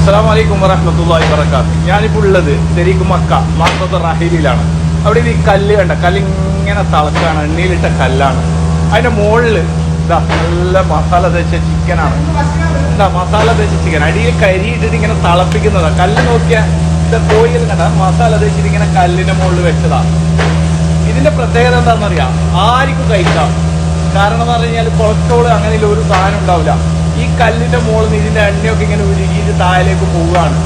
അസ്സാം വലൈക്കും വറഹമത്തല്ലാഹി വബർക്കാത്ത് ഞാനിപ്പോൾ ഉള്ളത് ശരിക്കും മക്ക മാസത്തെ റഹീലിലാണ്. അവിടെ ഈ കല്ല് കണ്ട കല്ലിങ്ങനെ തളക്കാണ് എണ്ണയിലിട്ട കല്ലാണ്. അതിന്റെ മുകളിൽ ഇതാ നല്ല മസാല തേച്ച ചിക്കനാണ്. എന്താ മസാല തേച്ച ചിക്കൻ? അടിയിൽ കരിയിട്ടിട്ട് ഇങ്ങനെ തളപ്പിക്കുന്നതാണ് കല്ല് നോക്കിയാൽ ഇത് പോയി കണ്ട മസാല തേച്ചിട്ട് ഇങ്ങനെ കല്ലിന്റെ മുകളിൽ വെച്ചതാ. ഇതിന്റെ പ്രത്യേകത എന്താണെന്നറിയാം? ആർക്കും കഴിക്കാം. കാരണം എന്ന് പറഞ്ഞു കഴിഞ്ഞാൽ കൊളസ്ട്രോൾ അങ്ങനെ ഒരു സാധനം ഉണ്ടാവില്ല. കല്ലിന്റെ മുകളിൽ നിന്ന് ഇതിന്റെ എണ്ണയൊക്കെ ഇങ്ങനെ ഉരുകിയിട്ട് താഴേക്ക് പോവുകയാണ്.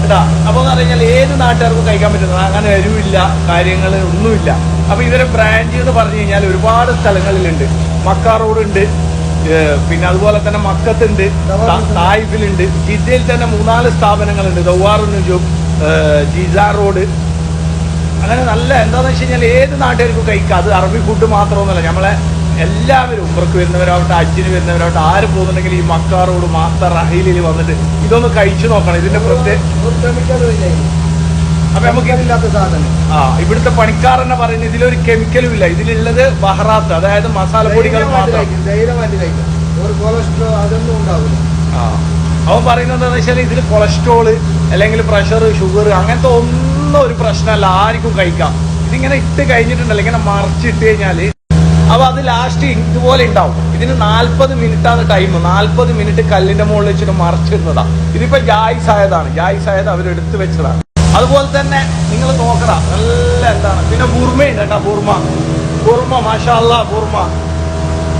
കേട്ടാ? അപ്പൊ എന്ന് പറഞ്ഞാൽ ഏത് നാട്ടുകാർക്കും കഴിക്കാൻ പറ്റുന്നത്? അങ്ങനെ എരിവില്ല കാര്യങ്ങൾ ഒന്നുമില്ല. അപ്പൊ ഇവരെ ബ്രാഞ്ച് എന്ന് പറഞ്ഞു കഴിഞ്ഞാൽ ഒരുപാട് സ്ഥലങ്ങളിലുണ്ട്. മക്ക ഉണ്ട് പിന്നെ അതുപോലെ തന്നെ മക്കത്തുണ്ട് തായിഫിലുണ്ട്. ജിദ്ദയിൽ തന്നെ മൂന്നാൽ സ്ഥാപനങ്ങളുണ്ട്. ദൗവാറുണ്ട് ജിസാ റോഡ്. അങ്ങനെ നല്ല എന്താണെന്ന് വെച്ച് കഴിഞ്ഞാൽ ഏത് നാട്ടുകാർക്കും കഴിക്കാം. അത് അറബി ഫുഡ് മാത്രമൊന്നുമല്ല. നമ്മളെ എല്ലാവരും ഉമ്മർക്ക് വരുന്നവരാവട്ടെ അച്ഛന് വരുന്നവരാവട്ടെ ആര് പോകുന്നുണ്ടെങ്കിൽ ഈ മക്കാറോട് മാത്ത റഹീലിൽ വന്നിട്ട് ഇതൊന്ന് കഴിച്ചു നോക്കണം. ഇതിന്റെ പ്രത്യേക. അപ്പൊ നമുക്ക് ആ ഇവിടുത്തെ പണിക്കാർ തന്നെ പറയുന്നത് ഇതിലൊരു കെമിക്കലും ഇല്ല. ഇതിലുള്ളത് ബഹറാത്ത് അതായത് മസാലപ്പൊടികൾ പൊടികൾ മാത്രം. അവൻ പറയുന്നത് എന്താണെന്ന് വെച്ചാൽ ഇതിൽ കൊളസ്ട്രോൾ അല്ലെങ്കിൽ പ്രഷർ ഷുഗർ അങ്ങനത്തെ ഒന്നും ഒരു പ്രശ്നമല്ല. ആർക്കും കഴിക്കാം. ഇതിങ്ങനെ ഇട്ട് കഴിഞ്ഞിട്ടുണ്ടല്ലോ ഇങ്ങനെ മറിച്ചിട്ട് കഴിഞ്ഞാൽ അപ്പൊ അത് ലാസ്റ്റ് ഇതുപോലെ ഉണ്ടാവും ഇതിന് നാല്പത് മിനിറ്റ് ആണ് ടൈം നാല്പത് മിനിറ്റ് കല്ലിന്റെ മുകളിൽ വെച്ചിട്ട് മറിച്ചിടുന്നതാ ഇതിപ്പോ ജായിസ് ആയതാണ് ജായിസ് ആയത് അവർ എടുത്തു വെച്ചതാണ് അതുപോലെ തന്നെ നിങ്ങൾ നോക്കട നല്ല എന്താണ് പിന്നെ ബുർമയുണ്ട് കേട്ടോ ബുർമ ബുർമ മാഷാ അല്ലാ ബുർമ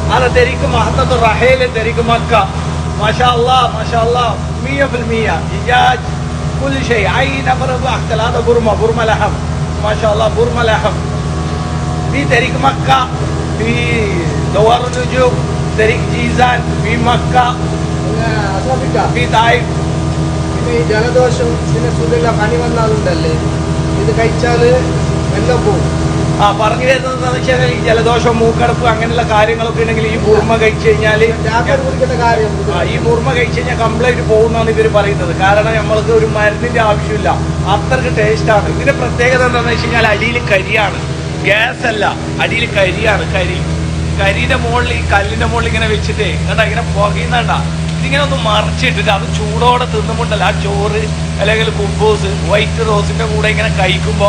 أنا تريك محطة الرحيل تريك مكة ما شاء الله ما شاء الله مية في المية دجاج كل شيء أي نفر أحتل هذا برمة برمة لحم ما شاء الله برمة لحم في تريك مكة في دوار النجوم تريك جيزان في مكة പിന്നെ അസാഫിക്ക في طائف പിന്നെ ഈ ജലദോഷം പിന്നെ സുഖമില്ല പനി വന്നാലുണ്ടല്ലേ ഇത് കഴിച്ചാല് എല്ലാം പോകും ആ പറഞ്ഞു വരുന്നത് എന്താണെന്ന് വെച്ചാൽ ഈ ജലദോഷം മൂക്കടപ്പ് അങ്ങനെയുള്ള കാര്യങ്ങളൊക്കെ ഉണ്ടെങ്കിൽ ഈ ബുർമ കഴിച്ചു കഴിഞ്ഞാല് ടാബ്ലറ്റ് കുടിക്കേണ്ട കാര്യം ഇത് ആ, ഈ മുർമ കഴിച്ച് കഴിഞ്ഞാൽ കംപ്ലൈന്റ് പോകുന്നാണ് ഇവർ പറയുന്നത് കാരണം നമ്മൾക്ക് ഒരു മരുന്നിന്റെ ആവശ്യമില്ല അത്രക്ക് ടേസ്റ്റ് ആണ് ഇതിന്റെ പ്രത്യേകത എന്താണെന്ന് വെച്ച് കഴിഞ്ഞാൽ അടിയിൽ കരിയാണ് ഗ്യാസ് അല്ല. അടിയിൽ കരിയാണ് കരി. കരിയുടെ മുകളിൽ ഈ കല്ലിന്റെ മുകളിൽ ഇങ്ങനെ വെച്ചിട്ട് കണ്ട ഇങ്ങനെ പുകയുന്നണ്ട ഇതിങ്ങനെ ഒന്ന് മറിച്ചിട്ടിട്ട് അത് ചൂടോടെ തിന്നുമുണ്ടല്ല ആ ചോറ് അല്ലെങ്കിൽ കുബൂസ് വൈറ്റ് റോസിന്റെ കൂടെ ഇങ്ങനെ കഴിക്കുമ്പോ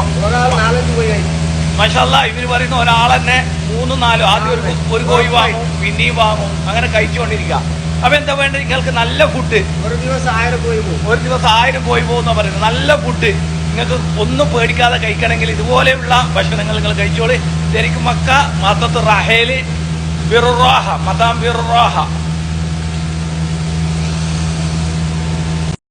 മഷാല്ല പോയി ഇവർ പറയുന്ന ഒരാൾ തന്നെ മൂന്നും നാലും ആദ്യം ഒരു ഒരു കോഴി വാങ്ങും പിന്നെയും വാങ്ങും. അങ്ങനെ കഴിച്ചുകൊണ്ടിരിക്കുക അപ്പൊ എന്താ വേണ്ടത്? നിങ്ങൾക്ക് നല്ല ഫുഡ് ഒരു ദിവസം ആയിരം പോയി പോകും. ഒരു ദിവസം ആയിരം കോഴി പോകുന്ന പറയുന്നത്. നല്ല ഫുഡ് നിങ്ങൾക്ക് ഒന്നും പേടിക്കാതെ കഴിക്കണമെങ്കിൽ ഇതുപോലെയുള്ള ഭക്ഷണങ്ങൾ നിങ്ങൾ കഴിച്ചോളി. ശരിക്കും മക്ക മത്തത്ത് റഹേൽ ബിറുറാഹ മതാം ബിറുറാഹ.